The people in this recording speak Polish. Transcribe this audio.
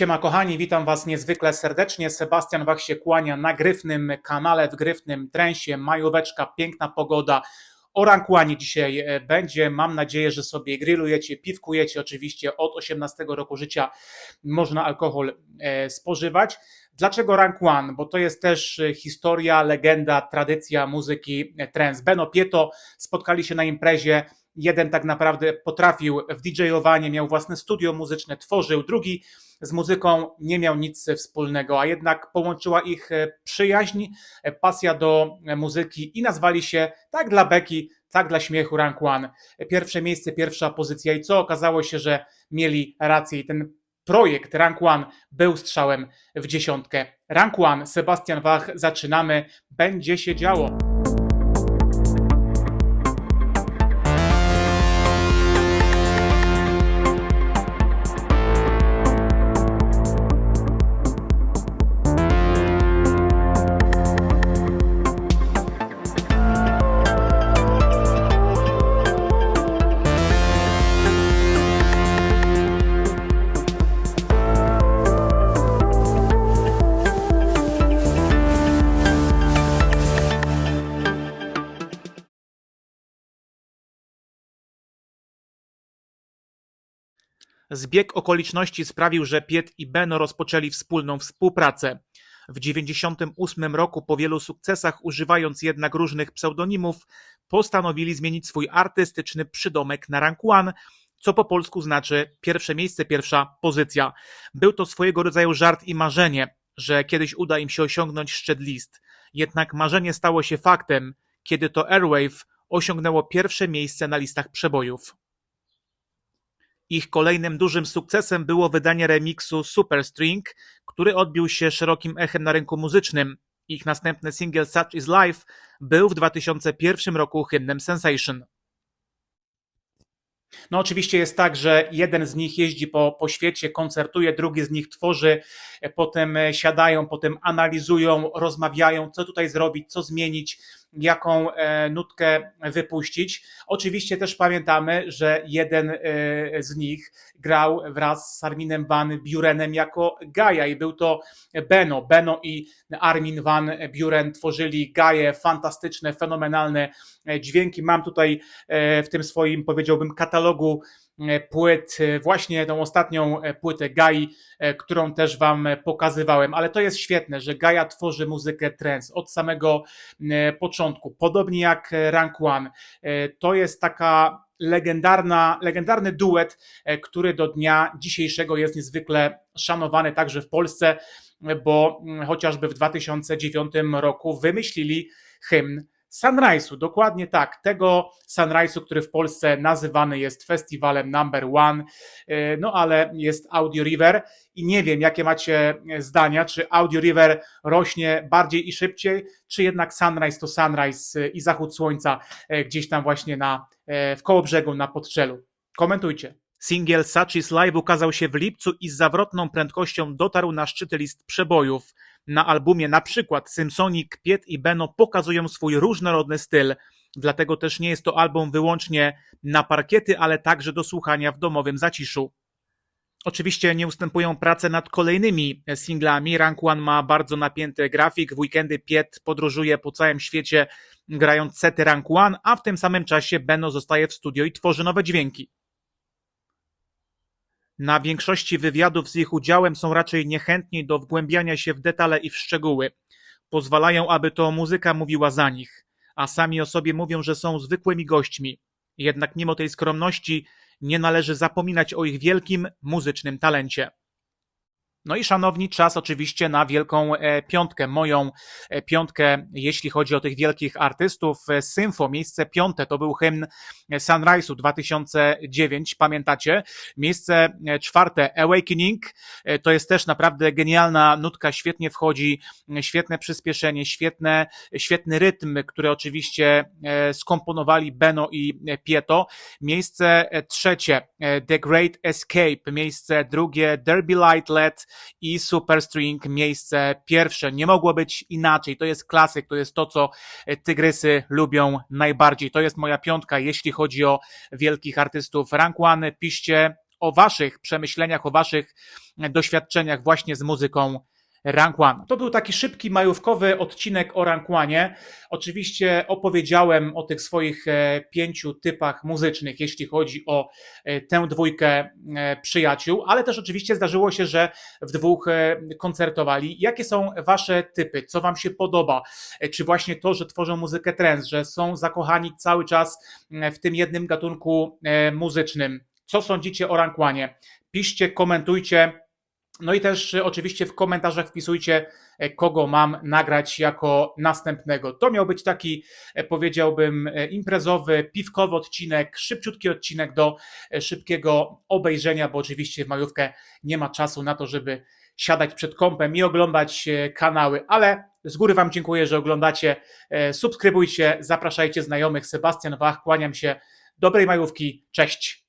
Siema kochani, witam Was niezwykle serdecznie. Sebastian Wach się kłania na gryfnym kanale, w gryfnym trensie. Majóweczka, piękna pogoda. O rankłanie dzisiaj e, będzie. Mam nadzieję, że sobie grillujecie, piwkujecie. Oczywiście od 18 roku życia można alkohol e, spożywać. Dlaczego rank one? Bo to jest też e, historia, legenda, tradycja muzyki trance. Beno Pieto spotkali się na imprezie. Jeden tak naprawdę potrafił w DJ-owanie, miał własne studio muzyczne, tworzył, drugi z muzyką nie miał nic wspólnego, a jednak połączyła ich e, przyjaźń, e, pasja do e, muzyki i nazwali się tak dla beki, tak dla śmiechu Rank One. Pierwsze miejsce, pierwsza pozycja i co okazało się, że mieli rację i ten projekt Rank One był strzałem w dziesiątkę. Rank One, Sebastian Wach, zaczynamy, będzie się działo. Zbieg okoliczności sprawił, że Piet i Beno rozpoczęli wspólną współpracę. W 1998 roku, po wielu sukcesach, używając jednak różnych pseudonimów, postanowili zmienić swój artystyczny przydomek na rank one, co po polsku znaczy pierwsze miejsce, pierwsza pozycja. Był to swojego rodzaju żart i marzenie, że kiedyś uda im się osiągnąć szczyt list. Jednak marzenie stało się faktem, kiedy to Airwave osiągnęło pierwsze miejsce na listach przebojów. Ich kolejnym dużym sukcesem było wydanie remiksu Superstring, który odbił się szerokim echem na rynku muzycznym. Ich następny singiel Such Is Life był w 2001 roku hymnem Sensation. No oczywiście jest tak, że jeden z nich jeździ po, po świecie, koncertuje, drugi z nich tworzy, potem siadają, potem analizują, rozmawiają, co tutaj zrobić, co zmienić, jaką e, nutkę wypuścić. Oczywiście też pamiętamy, że jeden e, z nich grał wraz z Arminem Van Burenem jako Gaja i był to Beno. Beno i Armin Van Buren tworzyli Gaje, fantastyczne, fenomenalne e, dźwięki. Mam tutaj w tym swoim, powiedziałbym, katalogu płyt, e, właśnie tą ostatnią e, płytę Gai, e, którą też Wam e, pokazywałem, ale to jest świetne, że Gaia tworzy muzykę trance od samego e, początku, podobnie jak e, Rank One. E, To jest taka legendarna, legendarny duet, e, który do dnia dzisiejszego jest niezwykle szanowany także w Polsce, e, bo mm, chociażby w 2009 roku wymyślili hymn Sunrise'u, dokładnie tak, tego Sunrise'u, który w Polsce nazywany jest festiwalem number one, e, no ale jest Audio River i nie wiem, jakie macie zdania, czy Audio River rośnie bardziej i szybciej, czy jednak Sunrise to Sunrise e, i zachód słońca e, gdzieś tam właśnie na, e, w koło brzegu na Podczelu. Komentujcie. Singiel Such Is Live ukazał się w lipcu i z zawrotną prędkością dotarł na szczyty list przebojów. Na albumie na przykład Simpsonic, Piet i Beno pokazują swój różnorodny styl, dlatego też nie jest to album wyłącznie na parkiety, ale także do słuchania w domowym zaciszu. Oczywiście nie ustępują prace nad kolejnymi singlami. Rank One ma bardzo napięty grafik. W weekendy Piet podróżuje po całym świecie grając sety Rank One, a w tym samym czasie Beno zostaje w studio i tworzy nowe dźwięki. Na większości wywiadów z ich udziałem są raczej niechętni do wgłębiania się w detale i w szczegóły. Pozwalają, aby to muzyka mówiła za nich, a sami o sobie mówią, że są zwykłymi gośćmi. Jednak mimo tej skromności nie należy zapominać o ich wielkim muzycznym talencie. No i szanowni, czas oczywiście na wielką e, piątkę, moją e, piątkę, jeśli chodzi o tych wielkich artystów. E, Symfo, miejsce piąte, to był hymn Sunrise'u 2009, pamiętacie? Miejsce czwarte, Awakening, to jest też naprawdę genialna nutka, świetnie wchodzi, świetne przyspieszenie, świetne, świetny rytm, który oczywiście skomponowali Beno i Pieto. Miejsce trzecie, The Great Escape, miejsce drugie, Derby Light Let i Superstring, miejsce pierwsze. Nie mogło być inaczej. To jest klasyk, to jest to, co e, tygrysy lubią najbardziej. To jest moja piątka, jeśli chodzi o wielkich artystów. Rank One, piszcie o Waszych przemyśleniach, o Waszych doświadczeniach właśnie z muzyką Rank One. To był taki szybki majówkowy odcinek o Rank One. Oczywiście opowiedziałem o tych swoich e, pięciu typach muzycznych, jeśli chodzi o e, tę dwójkę e, przyjaciół, ale też oczywiście zdarzyło się, że w dwóch koncertowali. Jakie są Wasze typy? Co Wam się podoba? Czy właśnie to, że tworzą muzykę trance, że są zakochani cały czas w tym jednym gatunku muzycznym? Co sądzicie o Rank One? Piszcie, komentujcie. No i też e, oczywiście w komentarzach wpisujcie, e, kogo mam nagrać jako następnego. To miał być taki, e, powiedziałbym, imprezowy, piwkowy odcinek, szybciutki odcinek do szybkiego obejrzenia, bo oczywiście w majówkę nie ma czasu na to, żeby siadać przed kąpem i oglądać kanały, ale z góry Wam dziękuję, że oglądacie. Subskrybujcie, zapraszajcie znajomych. Sebastian Wach, kłaniam się. Dobrej majówki, cześć.